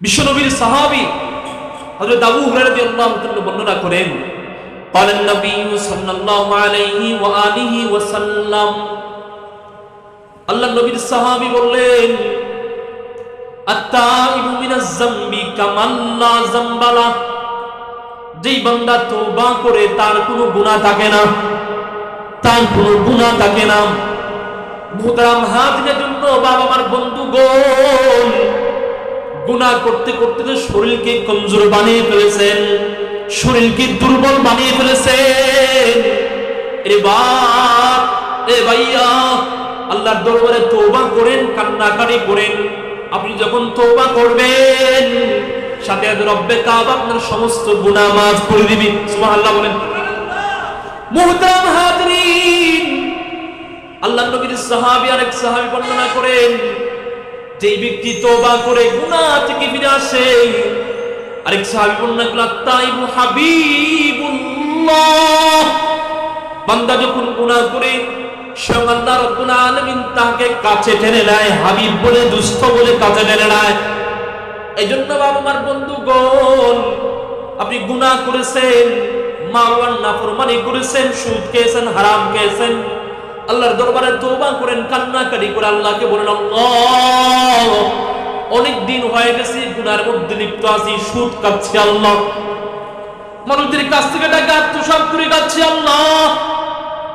বিশ্বনবীর সাহাবী হযরত আবু হুরায়রা রাদিয়াল্লাহু তাআলা বর্ণনা করেন قال النبي صلى الله عليه وآله وسلم আল্লাহ নবীর সাহাবী বললেন আত্তাইবু মিনাজ যামবি কামান লা যামবালা যেই বান্দা তওবা করে তার কোনো গুনাহ থাকে না তার কোনো গুনাহ থাকে না মুহতারাম হাজিরের জন্য বাবা আমার বন্ধুগণ গুনাহ করতে করতে তো শরীরকে কমজোর বানিয়ে ফেলেছেন, শরীরকে দুর্বল বানিয়ে ফেলেছেন। এবার এ ভাইয়া, আল্লাহর দরবারে তওবা করেন, কান্নাকাটি করেন। আপনি যখন তওবা করবেন, সাথে রব্বে কাবা আপনার সমস্ত গুনাহ মাফ করে দিবি। সুবহানাল্লাহ বলেন। মুহতারাম হাজরিন আল্লাহ নবীর সাহাবী আরেক সাহাবী বর্ণনা করেন যেই ব্যক্তি তওবা করে গুনাহ থেকে ফিরে আসে, আরেক সাহাবী করলেন তাইবু হাবিবুল্লাহ। বান্দা যখন গুনাহ করে স্বয়ং আল্লাহ রাব্বুল আলামিন তাকে কাছে টেনে নেয়, হাবিব বলে, দুস্থ বলে কাছে টেনে নেয়। এই জন্য বাবা আমার বন্ধুগণ, আপনি গুনাহ করেছেন মা বাবার নাফরমানি করেছেন, সুদ খেয়েছেন, হারাম খেয়েছেন আল্লাহর দরবারে তওবা করেন, কান্নাকাটি করে আল্লাহকে বলেন অনেক দিন হয়ে গেছে, গুনার মধ্যে লিপ্ত আছি, সুদ কাচ্ছি আল্লাহ। মানুষদের কাছ থেকে টাকা আত্মসাৎ করে যাচ্ছি আল্লাহ।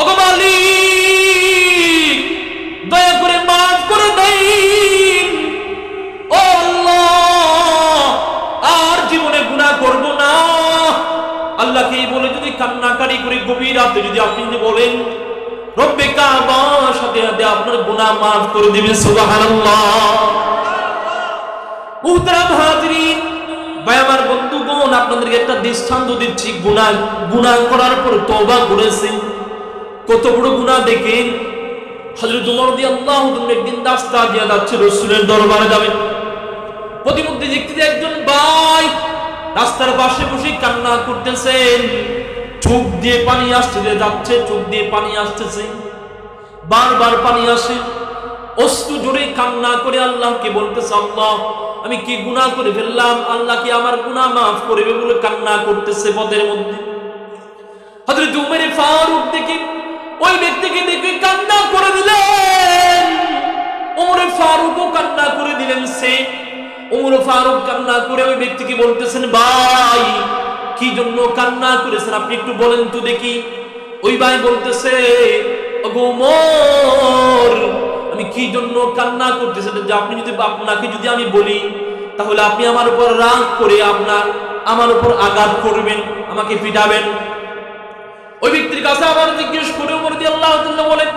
ওগো মালিক, দয়া করে মাফ করে দিন। ও আল্লাহ, আর জীবনে গুনাহ করব না। আল্লাহকে বলে যদি কান্নাকারি করে, গভীর রাতে যদি আপনি বলেন রব্বে কাবা, সাথে সাথে আপনার গুনাহ মাফ করে দিবেন, সুবহানাল্লাহ। মুহতারাম হাজরিন ভাই আমার বন্ধুগণ, আপনাদেরকে একটা দৃষ্টান্ত দিচ্ছি, গুনাহ গুনাহ করার পর তওবা করেছেন। কত বড় গুনাহ দেখেন। হযরত ওমর রাদিয়াল্লাহু তাআলা একদিন রাস্তা দিয়ে যাচ্ছে, রাসূলের দরবারে যাবেন। প্রতিমধ্যে দেখতে একজন ভাই রাস্তার পাশে বসে কান্না করতেছেন। চোখ দিয়ে পানি আসছে যে যাচ্ছে, চোখ দিয়ে পানি আসতেছে। বারবার পানি আসে। অস্তু জোরে কান্না করে আল্লাহকে বলতেছে, আল্লাহ, আমি কি গুনাহ করে ফেললাম? আল্লাহ কি আমার গুনাহ মাফ করবে বলে কান্না করতেছে পদের মধ্যে? হযরত উমর ফারুক দেখে, ওই ব্যক্তিকে দেখে কান্না করে দিলেন। ওমর ফারুকও কান্না করে দিলেন সে। ওমর ফারুক কান্না করে ওই ব্যক্তিকে বলতেছেন, ভাই কি জন্য কান্না করেছেন? আপনি একটু বলেন তো দেখি। ওই ভাই বলতেছে আমি কি জন্য কান্না করতেছেন? যে আপনি যদি, আপনাকে যদি আমি বলি, তাহলে আপনি আমার উপর রাগ করে আপনার, আমার উপর আঘাত করবেন, আমাকে পিটাবেন। ওই ব্যক্তির কাছে আবার জিজ্ঞেস করে ওমর দিয়ে আল্লাহ বলেন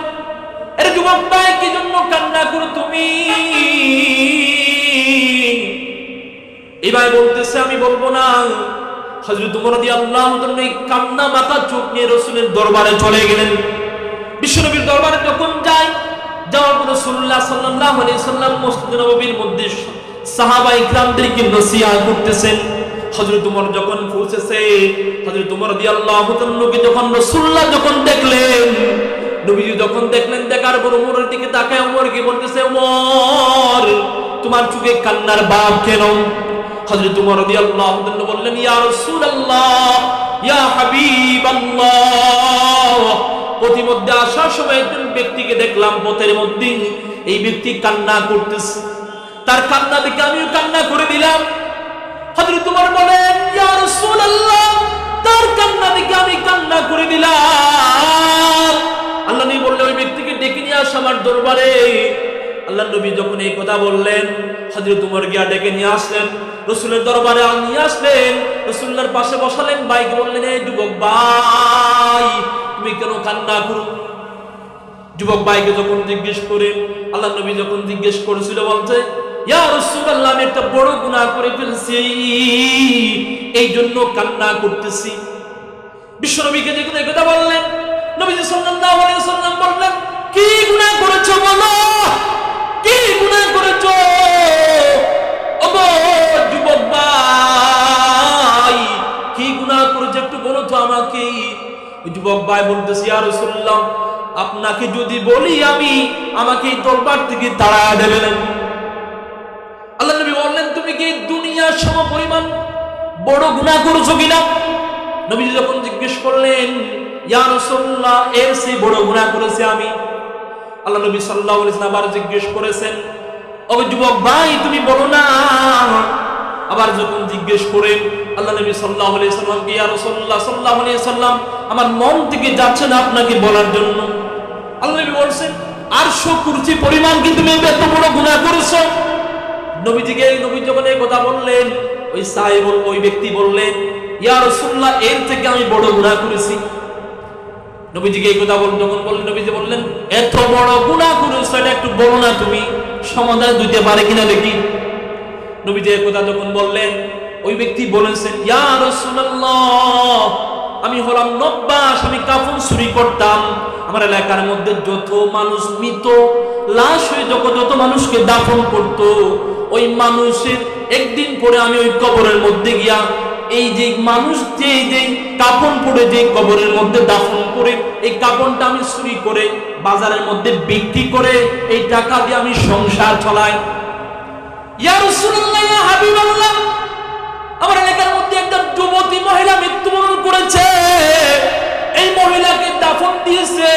এর যুবক ভাই, কি জন্য কান্না করো তুমি? এবার বলতেছে, আমি বলব না হযরত ওমর রাদিয়াল্লাহু তাআলা এই কান্না মাথা চোখ নিয়ে রাসূলের দরবারে চলে গেলেন। বিশ্বনবীর দরবারে যখন যায়, যাওয়ার পর রাসূলুল্লাহ সাল্লাল্লাহু আলাইহি সাল্লাম মসজিদ নববীর মধ্যে সাহাবা ইকরামদেরকে নসিহত করতেছেন। হযরত ওমর যখন পৌঁছেছে, হযরত ওমর রাদিয়াল্লাহু তাআলাকে যখন রাসূলুল্লাহ যখন দেখলেন, নবীজি যখন দেখলেন, দেখার পর ওমরের দিকে তাকায় উমর ওমরকে বলতেছে ওমর তোমার চোখে কান্নার বাপ কেন? হযরত ওমর রাদিয়াল্লাহু তাআলা বললেন ইয়া রাসূলুল্লাহ, ইয়া হাবিবাল্লাহ। প্রতিমধ্যে আসার সময় একজন ব্যক্তিকে দেখলাম, পথের মধ্যে এই ব্যক্তি কান্না করতেছে। তার কান্না দেখে আমিও কান্না করে দিলাম। হযরত ওমর বলেন, ইয়া রাসূলুল্লাহ, তার কান্না দেখে আমি কান্না করে দিলাম। আল্লাহ নবী বললেন, ওই ব্যক্তিকে ডেকে নিয়ে আস আমার দরবারে। আল্লাহ নবী যখন এই কথা বললেন হযরত ওমর গিয়া ডেকে নিয়ে আসলেন। রসুলের দরবারে নিয়ে আসলেন। রসুল্লার পাশে বসালেন। বললেন? এই যুবক তুমি কেন কান্না করো? যুবক যখন জিজ্ঞেস করে, আল্লাহ নবী যখন জিজ্ঞেস করেছিল, বলছে একটা বড় গুনাহ করে ফেলছি। এই জন্য কান্না করতেছি। বিশ্বনবীকে বললেন। নবীজি সাল্লাল্লাহু আলাইহি ওয়াসাল্লাম বললেন, কি গুনাহ করেছ বলো? কি গুনাহ করেছ? যুবক ভাই, কি গুনাহ করেছ একটু বলো তো আমাকে। যুবক ভাই বলতেছি, ইয়া রাসূলুল্লাহ, আপনাকে যদি বলি আমি, আমাকে এই তরবার থেকে তাড়া দেবেন। আল্লাহ নবী বললেন, তুমি কি দুনিয়ার সম পরিমাণ বড় গুনাহ করেছ কিনা? নবীজি যখন জিজ্ঞেস করলেন, ইয়া রাসূলুল্লাহ, এর সেই বড় গুনাহ করেছি আমি? আল্লাহ নবী আলাইহি আবার জিজ্ঞেস করেছেন ও যুবক ভাই, তুমি বলো না। আবার যখন জিজ্ঞেস করেন, আল্লাহ নবী সাল্লাল্লাহু আলাইহি সাল্লামকে ইয়া রাসূলুল্লাহ সাল্লাল্লাহু আলাইহি সাল্লাম? আমার মন থেকে যাচ্ছে না আপনাকে বলার জন্য। আল্লাহ নবী বলছেন, আরশো কুরসি পরিমাণ কি তুমি এত বড় গুনাহ করেছ। নবীজিকে, নবী যখন এই কথা বললেন, ওই সাহেব ওই ব্যক্তি বললেন, ইয়া রাসূলুল্লাহ, এর থেকে আমি বড় গুনাহ করেছি। নবীজিকে এই কথা বল যখন বললেন, নবীজি বললেন, এত বড় গুনাহ করেছ, এটা একটু বলো না তুমি। সমাধান দিতে পারে কিনা দেখি। নবীজি এই কথা যখন বললেন, ওই ব্যক্তি বলেছেন, ইয়া রাসূলুল্লাহ, আমি হলাম নব্বাস, আমি কাফন চুরি করতাম। আমার এলাকার মধ্যে যত মানুষ মৃত, লাশ হয়ে যখন যত মানুষকে দাফন করত, ওই মানুষের একদিন পরে আমি ওই কবরের মধ্যে গিয়া এই যে মানুষ যে যে কাপন পরে যে কবরের মধ্যে দাফন করে, এই কাপনটা আমি চুরি করে বাজারের মধ্যে বিক্রি করে, এই টাকা দিয়ে আমি সংসার চলাই। এলাকার মধ্যে একটা মহিলা মৃত্যুবরণ করেছে। এই মহিলাকে দাফন দিয়েছে।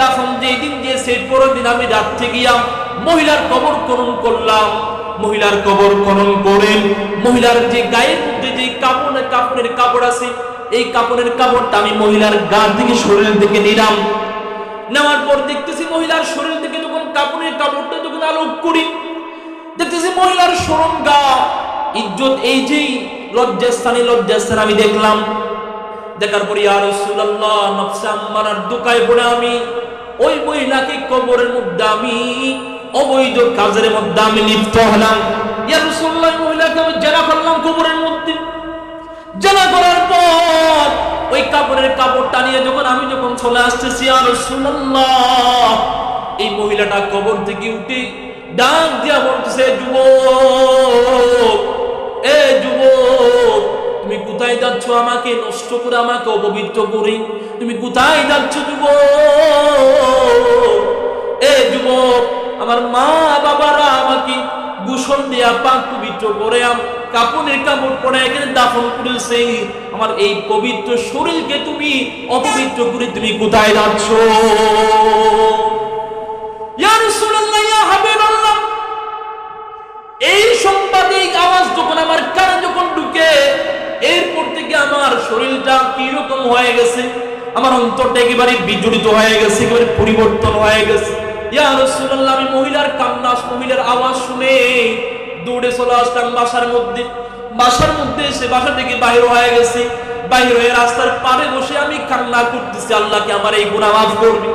দাফন যেই দিন দিয়েছে পরের দিন আমি রাত্রে গিয়া মহিলার কবর খনন করলাম। মহিলার কবর খনন করে মহিলার যে গায়ের মধ্যে যে কাপড়ের কাপড়ের কাপড় আছে, এই কাপড়ের কাপড়টা আমি মহিলার গা থেকে শরীরের দিকে নিলাম। নেওয়ার পর দেখতেছি মহিলার শরীর থেকে যখন কাপড়ের কাপড়টা যখন আলোক করি, দেখতেছি মহিলার সরম গা। ইজ্জত এই যেই লজ্জাস্থানে লজ্জাস্থান আমি দেখলাম। দেখার পর, ইয়া রাসূলুল্লাহ, নফসে আম্মারার দোকায় পড়ে আমি, ওই মহিলাকে কবরের মধ্যে আমি, অবৈধ কাজের মধ্যে আমি লিপ্ত হলাম। ইয়া রাসূলুল্লাহ মহিলাকে আমি জেরা করলাম কবরের মধ্যে। জেরা করার পর, ওই কাপড়ের কাপড়টা নিয়ে যখন আমি যখন চলে আসতেছি, ইয়া রাসূলুল্লাহ এই মহিলাটা কবর থেকে উঠে ডাক দিয়া বলতেছে, যুবক, এ যুবক কোথায় যাচ্ছ আমাকে? নষ্ট করে আমাকে অপবিত্র করে। তুমি কোথায় যাচ্ছ, যুবক? এ যুবক, আমার মা বাবারা আমাকে গোসল দেয়া, পাক পবিত্র করে কাপড়ের কাপড় পরে এখানে দাফন করেছে। আমার এই পবিত্র শরীরকে তুমি অপবিত্র করে তুমি কোথায় যাচ্ছ? এই এই আওয়াজ যখন আমার কানে যখন ঢুকে এরপর থেকে আমার শরীরটা কীরকম হয়ে গেছে? আমার অন্তরটা একেবারে বিজড়িত হয়ে গেছে, একেবারে পরিবর্তন হয়ে গেছে। ইয়া রাসূলুল্লাহ, আমি মহিলার কান্না মহিলার আওয়াজ শুনে দৌড়ে চলে আসলাম বাসার মধ্যে। বাসার মধ্যে এসে বাসা থেকে বাইর হয়ে গেছে। বাইর হয়ে রাস্তার পাড়ে বসে আমি কান্না করতেছি আল্লাহকে আমার এই গুনাহ মাফ করবে?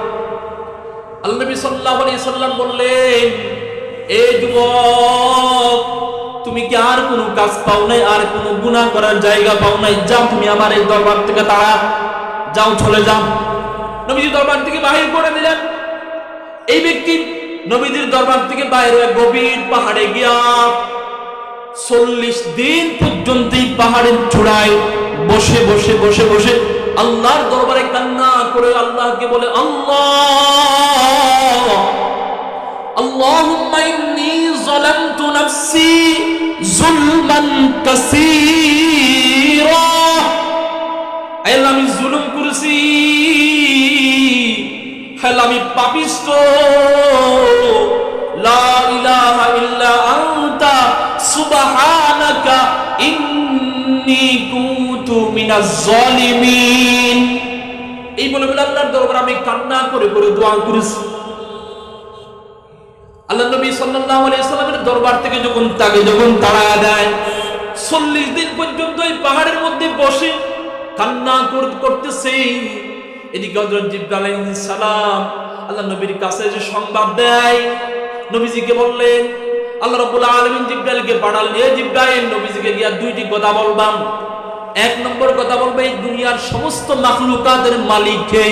আল্লাহ নবী সাল্লাল্লাহু সাল্লাম বললেন, এ যুবক তুমি কি আর কোন কাজ পাও নাই? আর কোন গুণা করার জায়গা পাও নাই? যাও তুমি আমার এই দরবার থেকে তারা। যাও, চলে যাও। নবীজি দরবার থেকে বাহির করে দিলেন। এই ব্যক্তি নবীজির দরবার থেকে বাইরে গভীর পাহাড়ে গিয়া চল্লিশ দিন পর্যন্ত পাহাড়ের চূড়ায় বসে বসে বসে বসে আল্লাহর দরবারে কান্না করে আল্লাহকে বলে, আল্লাহ! আল্লাহ যালামতু নাফসি যুলমান কাসীরা আমি জুলুম করছি। আল্লাহ আমি পাপিষ্ট। এই বলে আল্লাহর দরবারে আমি কান্না করে করে দোয়া করেছি। আল্লাহ নবী সাল্লাল্লাহু আলাইহি সাল্লামের দরবার থেকে যখন তাকে যখন তাড়া দেয়, চল্লিশ দিন পর্যন্ত এই পাহাড়ের মধ্যে বসে কান্না করতেছে। এদিকে হযরত জিবরাইল সালাম আল্লাহ নবীর কাছে যে সংবাদ দেয়। নবীজিকে বললেন, আল্লাহ রাব্বুল আলামিন জিবরাইলকে পাঠালেন। এ জিবরাইল, নবীজিকে গিয়া দুইটি কথা বলবাম। এক নম্বর কথা বলবে, এই দুনিয়ার সমস্ত মাখলুকাতের মালিক কে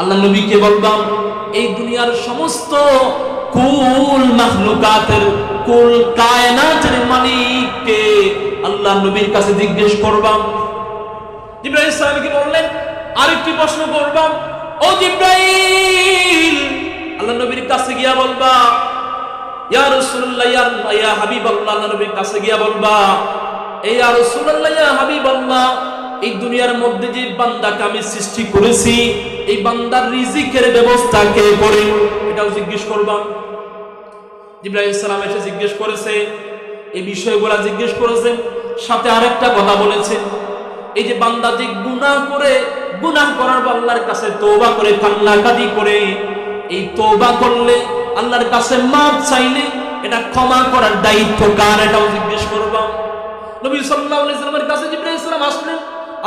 আল্লাহ নবীকে বলবাম, এই দুনিয়ার সমস্ত কুল মাখলুকাতের কুল কায়নাতের মালিককে আল্লাহ নবীর কাছে জিজ্ঞেস করবাম। জিব্রাইল ইসলামকে বললেন, আরেকটি প্রশ্ন করবাম। ও জিব্রাইল, আল্লাহ নবীর কাছে গিয়া বলবা, ইয়া রাসূলুল্লাহ, ইয়া হাবিবাল্লাহ নবীর কাছে গিয়া বলবা এই ইয়া রাসূলুল্লাহ, ইয়া হাবিবাল্লাহ এই দুনিয়ার মধ্যে যে বান্দাকে আমি সৃষ্টি করেছি, এই বান্দার রিজিকের ব্যবস্থা কে করে? এটাও জিজ্ঞেস করবা। জিব্রাইল সালাম এসে জিজ্ঞেস করেছে, এই বিষয়গুলা জিজ্ঞেস করেছেন সাথে আরেকটা কথা বলেছেন এই যে বান্দা যে গুনাহ করে, গুনাহ করার পর আল্লাহর কাছে তওবা করে, কান্নাকাটি করে, এই তওবা করলে আল্লাহর কাছে মাফ চাইলে এটা ক্ষমা করার দায়িত্ব কার? এটাও জিজ্ঞেস করবা। নবী সাল্লাল্লাহু আলাইহি সাল্লামের কাছে জিব্রাইল সালাম আসলেন।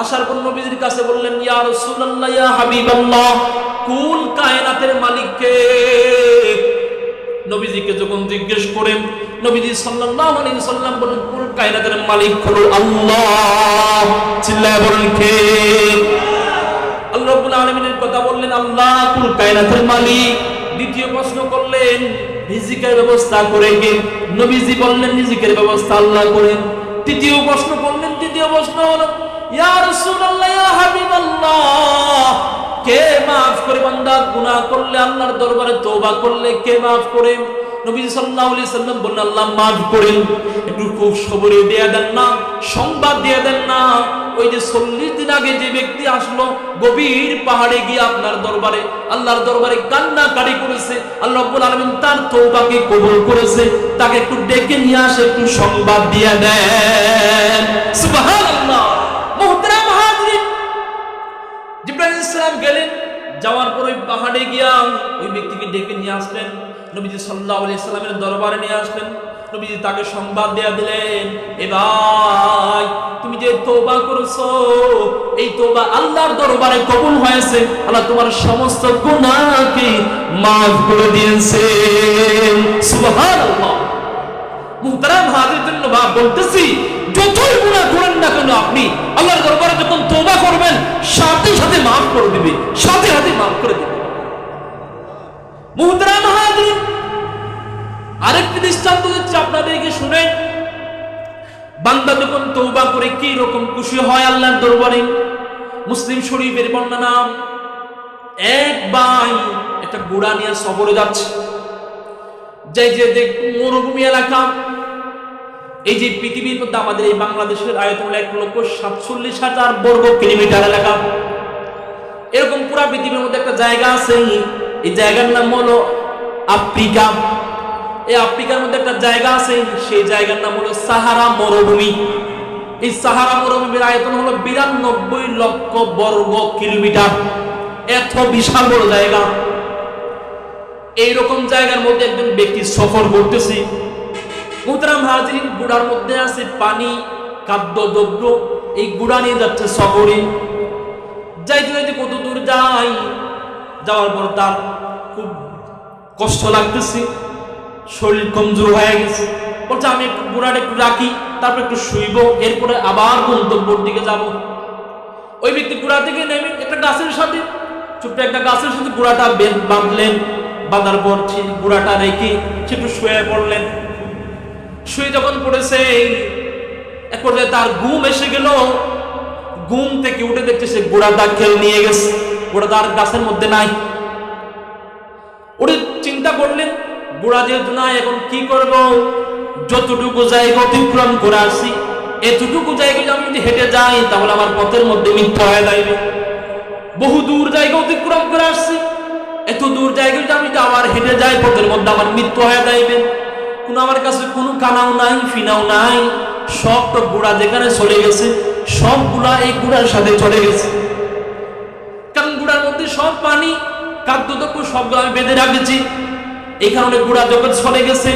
আসার পর নবীজির কাছে বললেন, ইয়া রাসূলুল্লাহ, ইয়া হাবিবাল্লাহ কুল কায়নাতের মালিক কে নবীজিকে যখন জিজ্ঞেস করেন, নবীজি সাল্লাল্লাহু আলাইহি সাল্লাম বলেন কুল কায়নাতের মালিক হলো আল্লাহ? চিল্লায় বলেন কে? আল্লাহ রাব্বুল আলামিনের কথা বললেন, আল্লাহ কুল কায়নাতের মালিক? দ্বিতীয় প্রশ্ন করলেন, রিজিকের ব্যবস্থা করে কে? নবীজি বললেন, রিজিকের ব্যবস্থা আল্লাহ করেন তৃতীয় প্রশ্ন করলেন, তৃতীয় প্রশ্ন হলো কে করে বান্দা করলে, আল্লাহর দরবারে করলে কে করে? গভীর পাহাড়ে গিয়ে আপনার দরবারে, আল্লাহর দরবারে করেছে। আল্লাহ আলামিন তার কবুল করেছে। তাকে একটু ডেকে নিয়ে আসে, একটু সংবাদ দিয়ে দেন। যাওয়ার পর ওই পাহাড়ে গিয়া ওই ব্যক্তিকে ডেকে নিয়ে আসলেন। নবীজি সাল্লাহ আলি সাল্লামের দরবারে নিয়ে আসলেন। নবীজি তাকে সংবাদ দেয়া দিলেন, এ ভাই, তুমি যে তোবা করেছ, এই তোবা আল্লাহর দরবারে কবুল হয়েছে। আল্লাহ তোমার সমস্ত গুনাহকে মাফ করে দিয়েছে। সুবহানাল্লাহ। মুহতারাম হাজির জন্য বা বলতেছি, যতই গুনাহ করেন বান্দা যখন তওবা করে কি রকম খুশি হয় আল্লাহর দরবারে? মুসলিম শরীফের বর্ণনা এক ভাই একটা ঘোড়া নিয়ে সফরে যাচ্ছে। যাই যে দেখ, মরুভূমি এলাকা। এই যে পৃথিবীর মধ্যে আমাদের এই বাংলাদেশের আয়তন এক লক্ষ সাতচল্লিশ হাজার বর্গ কিলোমিটার এলাকা। এরকম পুরা পৃথিবীর মধ্যে একটা জায়গা আছে। এই জায়গার নাম হলো আফ্রিকা। এই আফ্রিকার মধ্যে একটা জায়গা আছে, সেই জায়গার নাম হলো সাহারা মরুভূমি। এই সাহারা মরুভূমির আয়তন হলো বিরানব্বই লক্ষ বর্গ কিলোমিটার। এত বিশাল বড় জায়গা। এইরকম জায়গার মধ্যে একজন ব্যক্তি সফর করতেছে। মুতরাম হাজিরিন গুড়ার মধ্যে আছে পানি, খাদ্য দ্রব্য, এই গুড়া নিয়ে যাচ্ছে সফরে। যাইতে যাইতে কত দূর যাই যাওয়ার পর তার খুব কষ্ট লাগতেছে। শরীর কমজোর হয়ে গেছে। বলছে, আমি একটু গুড়াটা একটু রাখি, তারপর একটু শুইব, এরপরে আবার গন্তব্যর দিকে যাব। ওই ব্যক্তি গুড়া থেকে নেমে একটা গাছের সাথে, ছোট্ট একটা গাছের সাথে গুড়াটা বেঁধ বাঁধলেন, বাঁধার পর গুড়াটা রেখে সে একটু শুয়ে পড়লেন। শুয়ে যখন পড়েছে, এক পর্যায়ে তার ঘুম এসে গেল। ঘুম থেকে উঠে দেখছে সে গোড়াদা খেয়ে নিয়ে গেছে। গোড়াদা আর গাছের মধ্যে নাই। ওরে চিন্তা করলেন গোড়া যেহেতু নাই, এখন কি করব? যতটুকু জায়গা অতিক্রম করে আসি, এতটুকু জায়গা যদি আমি যদি হেঁটে যাই, তাহলে আমার পথের মধ্যে মিথ্যা হয়ে যাইবে। বহু দূর জায়গা অতিক্রম করে আসছি, এত দূর জায়গা যদি আমি আবার হেঁটে যাই, পথের মধ্যে আমার মৃত্যু হয়ে যাইবে। কোনো আমার কাছে কোনো কানাও নাই, ফিনাও নাই, সব তো গুড়া যেখানে চলে গেছে সব গুড়া এই গুড়ার সাথে চলে গেছে। কারণ গুড়ার মধ্যে সব পানি খাদ্যদ্রব্য সবগুলো আমি বেঁধে রাখেছি। এই কারণে গুড়া যখন চলে গেছে,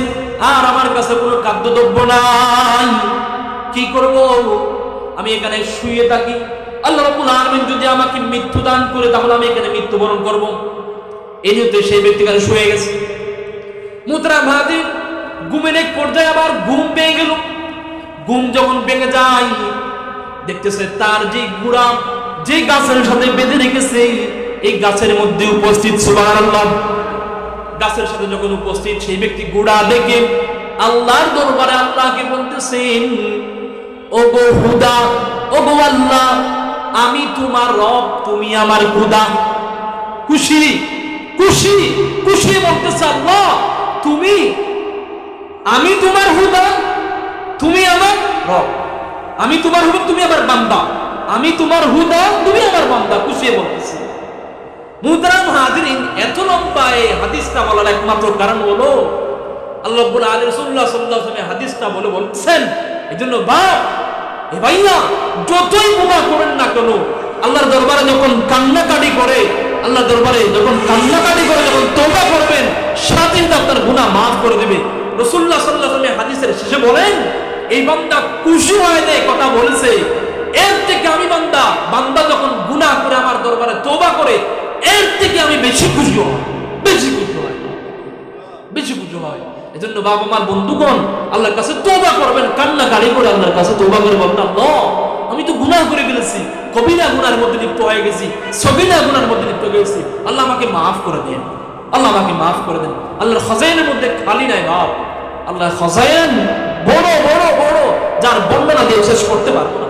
আর আমার কাছে কোনো খাদ্যদ্রব্য নাই। কি করব? আমি এখানে শুয়ে থাকি। আল্লাহ রাব্বুল আলামিন যদি আমাকে মৃত্যু দান করে, তাহলে আমি এখানে মৃত্যুবরণ করব। এই নিয়ে সেই ব্যক্তি এখানে শুয়ে গেছে। মুতরা ভাদিন ঘুমের এক পর্যায়ে আবার ঘুম পেয়ে গেল। ঘুম যখন ভেঙে যায়, দেখতেছে তার যে গুড়া যে গাছের সাথে বেঁধে রেখেছে, এই গাছের মধ্যে উপস্থিত সুবহানাল্লাহ। গাছের সাথে যখন উপস্থিত, সেই ব্যক্তি গুড়া দেখে আল্লাহর দরবারে আল্লাহকে বলতেছেন ও গো হুদা ও গো আল্লাহ, আমি তোমার রব, তুমি আমার খুদা খুশি খুশি খুশি বলতেছে আল্লাহ, তুমি, আমি তোমার হুদা, তুমি আমার রব। আমি তোমার হুদা, তুমি আমার বান্দা। আমি তোমার হুদা, তুমি আমার বান্দা খুশিয়ে বলতেছি। এত লম্বা এই হাদিসটা বলার একমাত্র কারণ হলো, আল্লাহ রাব্বুল আলী রসুল্লাহ সাল্লাহ হাদিসটা বলে বলছেন এই জন্য বাপ ভাইয়া, যতই গুণা করেন না কেন, আল্লাহর দরবারে যখন কান্নাকাটি করে আল্লাহ দরবারে যখন কান্নাকাটি করে যখন তোবা করবেন সাথে সাথে আপনার গুণা মাফ করে দেবে। রসুল্লাহ সাল্লাহ হাদিসের শেষে বলেন, এই বান্দা খুশি হয়ে যায়, কথা বলেছে। এর থেকে আমি বান্দা বান্দা যখন গুনাহ করে আমার দরবারে তোবা করে এর থেকে আমি বেশি খুশি হই, বেশি খুশি হয় বেশি খুশি হয় এজন্য বাবা মার বন্ধুগণ, আল্লাহর কাছে তোবা করবেন, কান্না গাড়ি করে আল্লাহর কাছে তোবা করে বলবেন, আল্লাহ, আমি তো গুনাহ করে ফেলেছি, কবিরা গুনার মধ্যে লিপ্ত হয়ে গেছি সবিনা গুনার মধ্যে লিপ্ত হয়ে গেছি। আল্লাহ আমাকে মাফ করে দেন, আল্লাহ আমাকে মাফ করে দেন। আল্লাহর খজাইনের মধ্যে খালি নাই বাপ। আল্লাহ খজাইন বড় বড় বড়, যার বর্ণনা দিয়ে শেষ করতে পারব না।